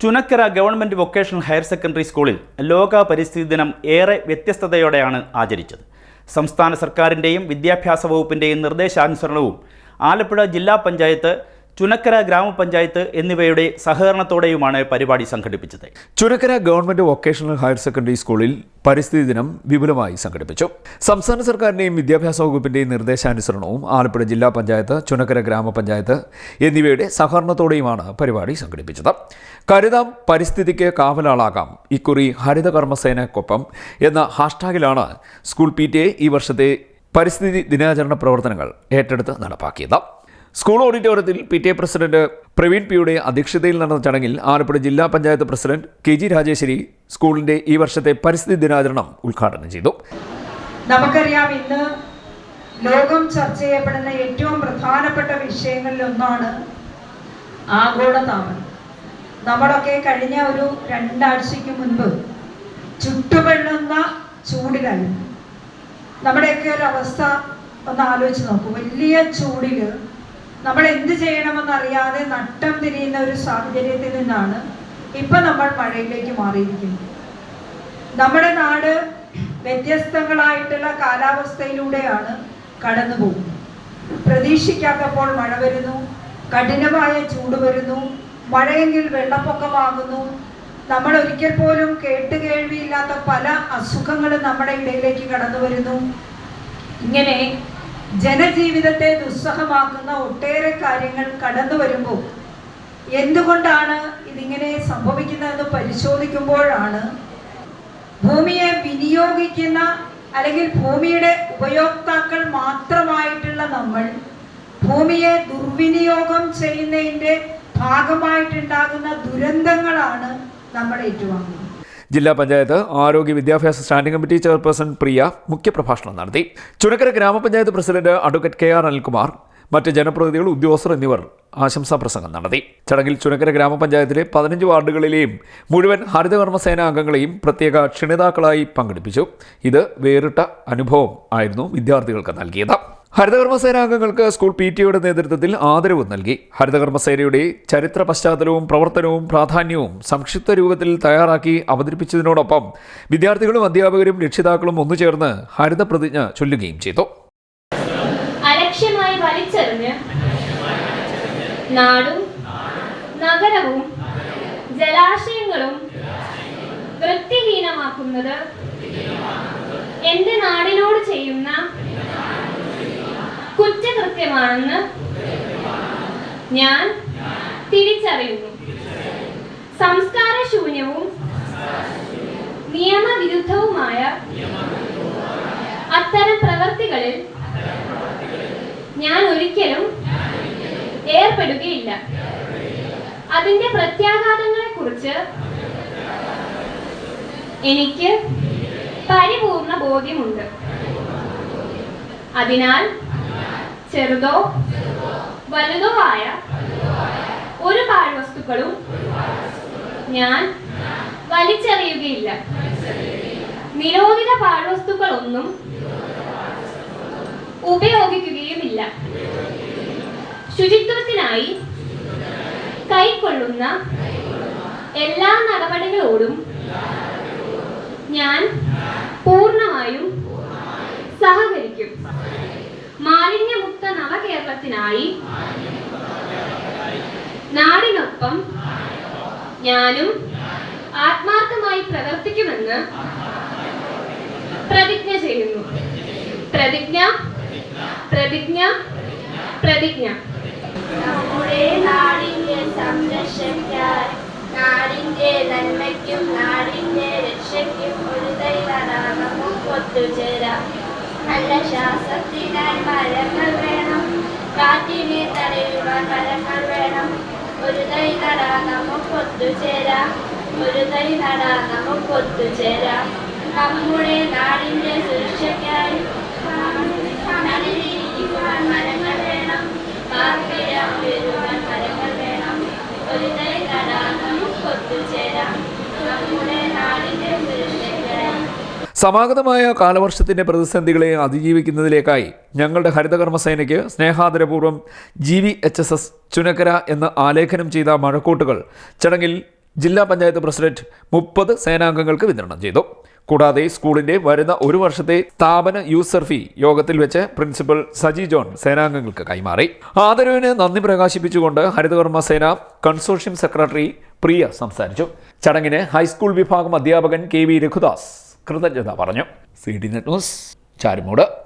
Chunakkara government vocational higher secondary സ്കൂളിൽ ലോക പരിസ്ഥിതി ദിനം ഏറെ വ്യത്യസ്തതയോടെയാണ് ആചരിച്ചത്. സംസ്ഥാന സർക്കാരിന്റെയും വിദ്യാഭ്യാസ വകുപ്പിന്റെയും നിർദ്ദേശാനുസരണവും ആലപ്പുഴ ജില്ലാ പഞ്ചായത്ത് ചുനക്കര ഗ്രാമപഞ്ചായത്ത് എന്നിവയുടെ സഹകരണത്തോടെയുമാണ് പരിപാടി സംഘടിപ്പിച്ചത്. Chunakkara government vocational higher secondary സ്കൂളിൽ പരിസ്ഥിതി ദിനം വിപുലമായി സംഘടിപ്പിച്ചു. സംസ്ഥാന സർക്കാരിന്റെയും വിദ്യാഭ്യാസ വകുപ്പിന്റെയും നിർദ്ദേശാനുസരണവും ആലപ്പുഴ ജില്ലാ പഞ്ചായത്ത് ചുനക്കര ഗ്രാമപഞ്ചായത്ത് എന്നിവയുടെ സഹകരണത്തോടെയുമാണ് പരിപാടി സംഘടിപ്പിച്ചത്. കരുതാം പരിസ്ഥിതിക്ക് കാവലാളാകാം. ഇക്കുറി ഹരിതകർമ്മസേനക്കൊപ്പം എന്ന ഹാഷ്ടാഗിലാണ് സ്കൂൾ പി ഈ വർഷത്തെ പരിസ്ഥിതി ദിനാചരണ പ്രവർത്തനങ്ങൾ ഏറ്റെടുത്ത് നടപ്പാക്കിയത്. സ്കൂൾ ഓഡിറ്റോറിയത്തിൽ P T A president Praveen പിയുടെ അധ്യക്ഷതയിൽ നടന്ന ചടങ്ങിൽ ആലപ്പുഴ ജില്ലാ panchayat president K G Rajeshwari സ്കൂളിന്റെ ഈ വർഷത്തെ പരിസ്ഥിതി ദിനാചരണം ഉദ്ഘാടനം ചെയ്തു. നമുക്കറിയാം ഇന്ന് ലോകം ചർച്ച ചെയ്യപ്പെടുന്ന ഏറ്റവും പ്രധാനപ്പെട്ട വിഷയങ്ങളിൽ ഒന്നാണ് ആഗോളതാപനം. നമ്മളൊക്കെ കഴിഞ്ഞ ഒരു രണ്ടാഴ്ചയ്ക്ക് മുൻപ് ചുട്ടുപെള്ളുന്ന ചൂട് കഴിഞ്ഞു. നമ്മുടെയൊക്കെ ഒരു അവസ്ഥ ഒന്ന് ആലോചിച്ച് നോക്കൂ. വലിയ ചൂടിൽ നമ്മൾ എന്ത് ചെയ്യണമെന്ന് അറിയാതെ നട്ടം തിരിയുന്ന ഒരു സാഹചര്യത്തിൽ നിന്നാണ് ഇപ്പൊ നമ്മൾ മഴയിലേക്ക് മാറിയിരിക്കുന്നത്. നമ്മുടെ നാട് വ്യത്യസ്തങ്ങളായിട്ടുള്ള കാലാവസ്ഥയിലൂടെയാണ് കടന്നു പോകുന്നത്. പ്രതീക്ഷിക്കാത്തപ്പോൾ മഴ വരുന്നു കഠിനമായ ചൂട് വരുന്നു മഴയെങ്കിൽ വെള്ളപ്പൊക്കമാകുന്നു. നമ്മൾ ഒരിക്കൽ പോലും കേട്ട് കേൾവിയില്ലാത്ത പല അസുഖങ്ങളും നമ്മുടെ ഇടയിലേക്ക് കടന്നു വരുന്നു. ഇങ്ങനെ ജനജീവിതത്തെ ദുസ്സഹമാക്കുന്ന ഒട്ടേറെ കാര്യങ്ങൾ കടന്നു വരുമ്പോൾ എന്തുകൊണ്ടാണ് ഇതിങ്ങനെ സംഭവിക്കുന്നതെന്ന് പരിശോധിക്കുമ്പോഴാണ് ഭൂമിയെ വിനിയോഗിക്കുന്ന അല്ലെങ്കിൽ ഭൂമിയുടെ ഉപയോക്താക്കൾ മാത്രമായിട്ടുള്ള നമ്മൾ ഭൂമിയെ ദുർവിനിയോഗം ചെയ്യുന്നതിന്റെ ഭാഗമായിട്ടുണ്ടാകുന്ന ദുരന്തങ്ങളാണ് നമ്മൾ ഏറ്റുവാങ്ങുന്നത്. ജില്ലാ പഞ്ചായത്ത് ആരോഗ്യ വിദ്യാഭ്യാസ സ്റ്റാൻഡിംഗ് കമ്മിറ്റി ചെയർപേഴ്സൺ പ്രിയ മുഖ്യപ്രഭാഷണം നടത്തി. ചുനക്കര ഗ്രാമപഞ്ചായത്ത് president advocate K R Anilkumar മറ്റ് ജനപ്രതിനിധികൾ ഉദ്യോഗസ്ഥർ എന്നിവർ ആശംസാ പ്രസംഗം നടത്തി. ചടങ്ങിൽ ചുനക്കര ഗ്രാമപഞ്ചായത്തിലെ പതിനഞ്ച് വാർഡുകളിലെയും മുഴുവൻ ഹരിതകർമ്മസേന അംഗങ്ങളെയും പ്രത്യേക ക്ഷണിതാക്കളായി പങ്കെടുപ്പിച്ചു. ഇത് വേറിട്ട അനുഭവം ആയിരുന്നു വിദ്യാർത്ഥികൾക്ക് നൽകിയത്. ഹരിതകർമ്മസേന അംഗങ്ങൾക്ക് സ്കൂൾ പി ടിയുടെ നേതൃത്വത്തിൽ ആദരവ് നൽകി. ഹരിതകർമ്മസേനയുടെ ചരിത്ര പശ്ചാത്തലവും പ്രവർത്തനവും പ്രാധാന്യവും സംക്ഷിപ്ത രൂപത്തിൽ തയ്യാറാക്കി അവതരിപ്പിച്ചതിനോടൊപ്പം വിദ്യാർത്ഥികളും അധ്യാപകരും രക്ഷിതാക്കളും ഒന്നുചേർന്ന് ഹരിത പ്രതിജ്ഞ ചൊല്ലുകയും ചെയ്തു. അലക്ഷ്യമായി നാടും നഗരവും ജലാശയങ്ങളും എന്റെ നാടിനോട് കുറ്റകൃത്യമാണെന്ന് ഞാൻ തിരിച്ചറിയുന്നു. സംസ്കാര ശൂന്യവും നിയമവിരുദ്ധവുമായ അത്തരം പ്രവൃത്തികളിൽ ഞാൻ ഒരിക്കലും ഏർപ്പെടുകയില്ല. അതിന്റെ പ്രത്യാഘാതങ്ങളെ കുറിച്ച് എനിക്ക് പരിപൂർണ ബോധ്യമുണ്ട്. അതിനാൽ ചെറുതോ വലുതോ ആയ ഒരു പാഴ്വസ്തുക്കളും ഞാൻ വലിച്ചെറിയുകയില്ല. നിരോധിത പാഴ്വസ്തുക്കളൊന്നും ഉപയോഗിക്കുകയുമില്ല. ശുചിത്വത്തിനായി കൈക്കൊള്ളുന്ന എല്ലാ നടപടികളോടും ഞാൻ പൂർണമായും സഹകരിക്കും. നവകേരളത്തിനായി നാടിനൊപ്പം ഞാനും ആത്മാർത്ഥമായി പ്രവർത്തിക്കുമെന്ന് പ്രതിജ്ഞ ചെയ്യുന്നു. പ്രതിജ്ഞ പ്രതിജ്ഞ പ്രതിജ്ഞ. നമ്മുടെ നാടിനെ സംരക്ഷിക്കാൻ നാടിന്റെ നന്മയ്ക്കും നാടിന്റെ രക്ഷയ്ക്കും ഒരു തൈ നടാൻ നമുക്ക് ഒത്തുചേരാം. നല്ല ശ്വാസത്തിനായി മരങ്ങൾ വേണം. കാറ്റിനെ തടയുവാൻ മരങ്ങൾ വേണം ഒരു തൈ നടാൻ നമുക്ക് ഒത്തുചേരാം ഒരു തൈ നടാൻ നമുക്ക് ഒത്തുചേരാം നമ്മുടെ നാടിന്റെ സുരക്ഷയ്ക്കായി മരങ്ങൾ വേണം പാർപ്പിടം വരുവാൻ മരങ്ങൾ വേണം ഒരു തൈ നടാൻ നമുക്ക് ഒത്തുചേരാം നമ്മുടെ നാടിന്റെ സുരക്ഷയ്ക്കായി സമാഗതമായ കാലവർഷത്തിന്റെ പ്രതിസന്ധികളെ അതിജീവിക്കുന്നതിലേക്കായി ഞങ്ങളുടെ ഹരിതകർമ്മസേനയ്ക്ക് സ്നേഹാദരപൂർവം G V H S S Chunakkara എന്ന് ആലേഖനം ചെയ്ത മഴക്കൂട്ടുകൾ ചടങ്ങിൽ ജില്ലാ പഞ്ചായത്ത് പ്രസിഡന്റ് മുപ്പത് സേനാംഗങ്ങൾക്ക് വിതരണം ചെയ്തു. കൂടാതെ സ്കൂളിന്റെ വരുന്ന ഒരു വർഷത്തെ സ്ഥാപന യൂസർ ഫീ യോഗത്തിൽ വെച്ച് പ്രിൻസിപ്പൽ സജി ജോൺ സേനാംഗങ്ങൾക്ക് കൈമാറി. ആദരവിന് നന്ദി പ്രകാശിപ്പിച്ചുകൊണ്ട് ഹരിതകർമ്മ സേന കൺസോർഷ്യം സെക്രട്ടറി പ്രിയ സംസാരിച്ചു. ചടങ്ങിന് ഹൈസ്കൂൾ വിഭാഗം അധ്യാപകൻ കെ വി രഘുദാസ് കൃതജ്ഞത പറഞ്ഞു. C D net news Charummoodu.